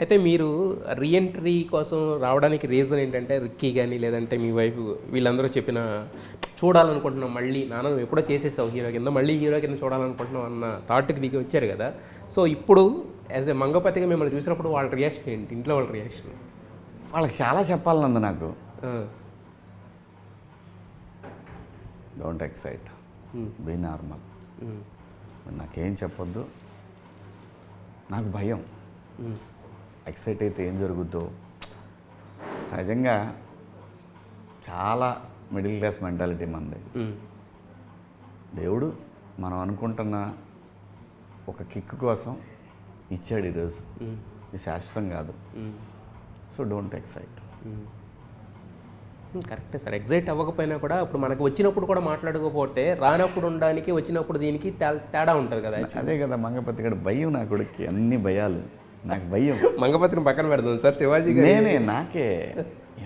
అయితే మీరు రీఎంట్రీ కోసం రావడానికి రీజన్ ఏంటంటే రిక్కీ కానీ లేదంటే మీ వైఫ్ వీళ్ళందరూ చెప్పిన చూడాలనుకుంటున్నాం మళ్ళీ నాన్న నువ్వు ఎప్పుడో చేసేసావు హీరో కింద మళ్ళీ హీరో కింద చూడాలనుకుంటున్నాం అన్న థాట్కి దిగి వచ్చారు కదా. సో ఇప్పుడు యాజ్ ఎ మంగపతిగా మిమ్మల్ని చూసినప్పుడు వాళ్ళ రియాక్షన్ ఏంటి? ఇంట్లో వాళ్ళ రియాక్షన్ వాళ్ళకి చాలా చెప్పాలనుంది నాకు. డోంట్ ఎక్సైట్ బీ నార్మల్ నాకేం చెప్పొద్దు. నాకు భయం. ఎక్సైట్ అయితే ఏం జరుగుద్దో. సహజంగా చాలా మిడిల్ క్లాస్ మెంటాలిటీ మంది. దేవుడు మనం అనుకుంటున్న ఒక కిక్ కోసం ఇచ్చాడు ఈరోజు. ఇది శాశ్వతం కాదు. So don't excite. కరెక్టే సార్. ఎగ్జైట్ అవ్వకపోయినా కూడా ఇప్పుడు మనకు వచ్చినప్పుడు కూడా మాట్లాడకపోతే రానప్పుడు ఉండడానికి వచ్చినప్పుడు దీనికి తేడా ఉంటుంది కదా అదే కదా మంగపతి గడ భయం నా కొడుక్కి అన్ని భయాలు. నాకు భయం. మంగపతిని పక్కన పెడదాం సార్ శివాజీ నేనే నాకే.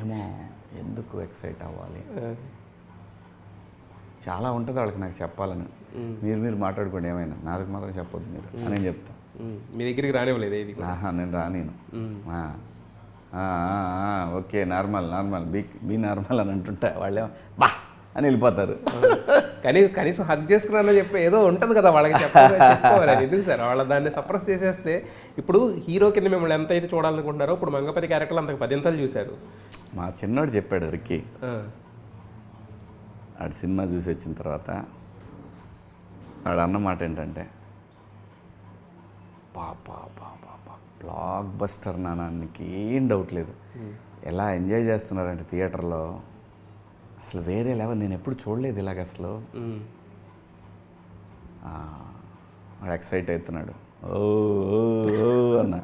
ఏమో ఎందుకు ఎక్సైట్ అవ్వాలి? చాలా ఉంటుంది వాళ్ళకి నాకు చెప్పాలని. మీరు మీరు మాట్లాడుకోండి ఏమైనా. నాకు మాత్రం చెప్పొద్దు మీరు. అని నేను చెప్తా. ఉమ్, మీ దగ్గరికి రానివ్వలేదు ఇది నేను రానేను. Okay normal normal. Be be normal అని అంటుంటా. వాళ్ళేమో బా అని వెళ్ళిపోతారు. కనీసం కనీసం హక్ చేసుకున్నా చెప్పి ఏదో ఉంటుంది కదా వాళ్ళకి చెప్పాలి ఎందుకు సార్? వాళ్ళ దాన్ని సప్రెస్ చేసేస్తే ఇప్పుడు హీరో కింద మిమ్మల్ని ఎంత అయితే చూడాలనుకుంటారో ఇప్పుడు మంగపతి క్యారెక్టర్లు అంతకు పదింతలు చూశారు. మా చిన్నోడు చెప్పాడు రిక్కి. ఆడు సినిమా చూసి వచ్చిన తర్వాత వాడు అన్న మాట ఏంటంటే పాపా పాపా బ్లాక్ బస్టర్ నాన్న నీకు ఏం డౌట్ లేదు ఎలా ఎంజాయ్ చేస్తున్నారంటే థియేటర్లో అసలు వేరే లెవెల్ నేను ఎప్పుడు చూడలేదు ఇలాగ అసలు. వాడు ఎక్సైట్ అవుతున్నాడు. ఓ అన్న.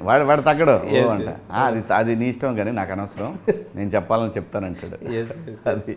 వాడు వాడు తగ్గడు. ఓ అంట. "ఆ, అది అది నీ ఇష్టం కానీ నాకు అనవసరం. నేను చెప్పాలని చెప్తానంటాడు. అది.